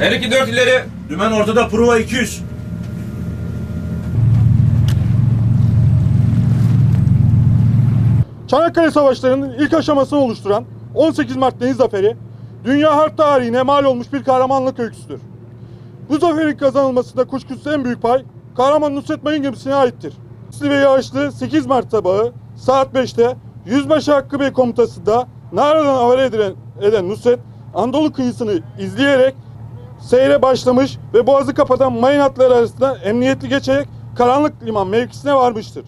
12 4 ileri. Dümen ortada prova 200. Çanakkale Savaşları'nın ilk aşamasını oluşturan 18 Mart Deniz Zaferi, dünya harp tarihine mal olmuş bir kahramanlık öyküsüdür. Bu zaferin kazanılmasında kuşkusuz en büyük pay Kahraman Nusret Mayın gemisine aittir. Sisli ve yağışlı 8 Mart sabahı saat 5'te Yüzbaşı Hakkı Bey komutasında Nara'dan havale edilen, eden Nusret Anadolu kıyısını izleyerek seyre başlamış ve boğazı kapatan mayın hatları arasında emniyetli geçerek karanlık liman mevkisine varmıştır.